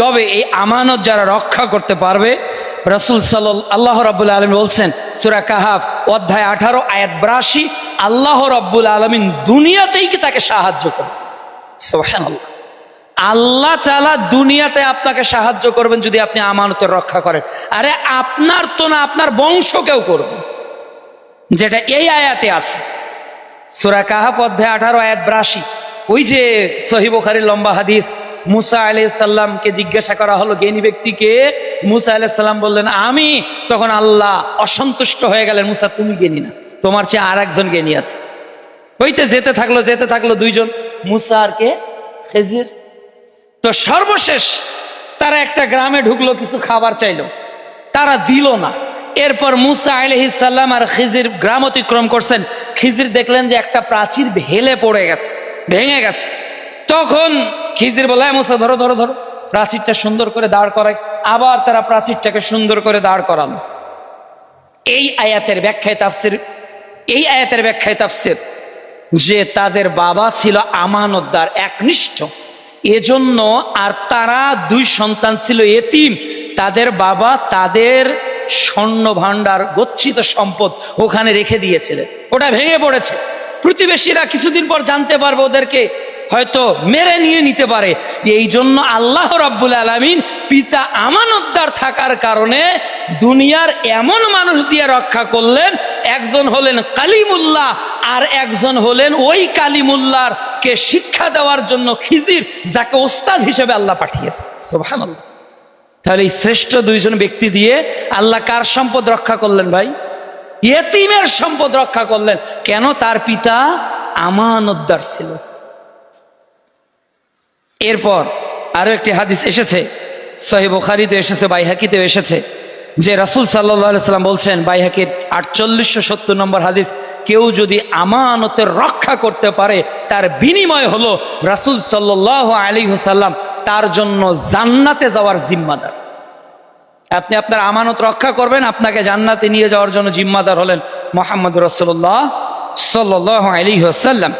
তবে এই আমানত যারা রক্ষা করতে পারবে, রসুল সাল আল্লাহ রব্বুল আলম বলছেন, সুরা কাহাফ, অধ্যায় আঠারো, আয়াত বিরাশি, আল্লাহ রব্বুল আলমিন দুনিয়াতেই কি তাকে সাহায্য করে সুবহানাল্লাহ। আল্লাহ তালা দুনিয়াতে আপনাকে সাহায্য করবেন যদি আপনি আমানতের রক্ষা করেন। আরে আপনার তো না, আপনার বংশকেও করবেন যেটা এই আয়াতে আছে। সুরা কাহাফ, অধ্যায় আঠারো, আয়াত ব্রাশি। ওই যে সহিবখারির লম্বা হাদিস মুসা আলাই সাল্লামকে জিজ্ঞাসা করা হলো, জ্ঞানী ব্যক্তিকে মুসা আলাই সাল্লাম বললেন, আমি। তখন আল্লাহ অসন্তুষ্ট হয়ে গেলেন, মুসা, তুমি জ্ঞানী না, তোমার চেয়ে আর একজন জ্ঞানী আছে। ওইতে যেতে থাকল যেতে থাকল দুইজন, মুসা আর কে? খেজির। তো সর্বশেষ তারা একটা গ্রামে ঢুকলো, কিছু খাবার চাইলো, তারা দিল না। এরপর মুসা আলহিসাল্লাম আর খিজির গ্রাম অতিক্রম করছেন। খিজির দেখলেন যে একটা প্রাচীর হেলে পড়ে গেছে, ভেঙে গেছে। তখন খিজির বলে "এই মুসা, ধরো ধরো ধরো। প্রাচীরটা সুন্দর করে দাঁড় করায়। আবার তারা প্রাচীরটাকে সুন্দর করে দাঁড় করালো। এই আয়াতের ব্যাখ্যায় তাফসির, এই আয়াতের ব্যাখ্যায় তাফসির যে তাদের বাবা ছিল আমানতদার, একনিষ্ঠ। এজন্য আর তারা দুই সন্তান ছিল এতিম। তাদের বাবা তাদের স্বর্ণ ভাণ্ডার গচ্ছিত সম্পদ ওখানে রেখে দিয়েছিলেন। ওটা ভেঙে পড়েছে। প্রতিবেশীরা কিছুদিন পর জানতে পারবে ওদেরকে। হয়তো মেরে নিয়ে নিতে পারে। এই জন্য আল্লাহ রাব্বুল আলামিন পিতা আমানতদার থাকার কারণে দুনিয়ার এমন মানুষ দিয়ে রক্ষা করলেন, একজন হলেন কালিমুল্লাহ আর একজন হলেন ওই কালিমুল্লাহর কে শিক্ষা দেওয়ার জন্য খিজির, যাকে ওস্তাদ হিসেবে আল্লাহ পাঠিয়েছে। সুবহানাল্লাহ। তাহলে এই শ্রেষ্ঠ দুইজন ব্যক্তি দিয়ে আল্লাহ কার সম্পদ রক্ষা করলেন ভাই? ইয়েতিমের সম্পদ রক্ষা করলেন। কেন? তার পিতা আমানতদার ছিল। এরপর আরও একটি হাদিস এসেছে সহি বুখারিতে এসেছে, বাইহাকিতেও এসেছে, যে রাসুল সাল্লাম বলছেন, বাইহাকির আটচল্লিশশো সত্তর নম্বর হাদিস, কেউ যদি আমানতের রক্ষা করতে পারে, তার বিনিময় হলো রাসুল সাল্লাহ আলী হুসাল্লাম তার জন্য জান্নাতে যাওয়ার জিম্মাদার। আপনি আপনার আমানত রক্ষা করবেন, আপনাকে জান্নাতে নিয়ে যাওয়ার জন্য জিম্মাদার হলেন মোহাম্মদ রসুল্লাহ সাল্লাহ আলী হাসাল্লাম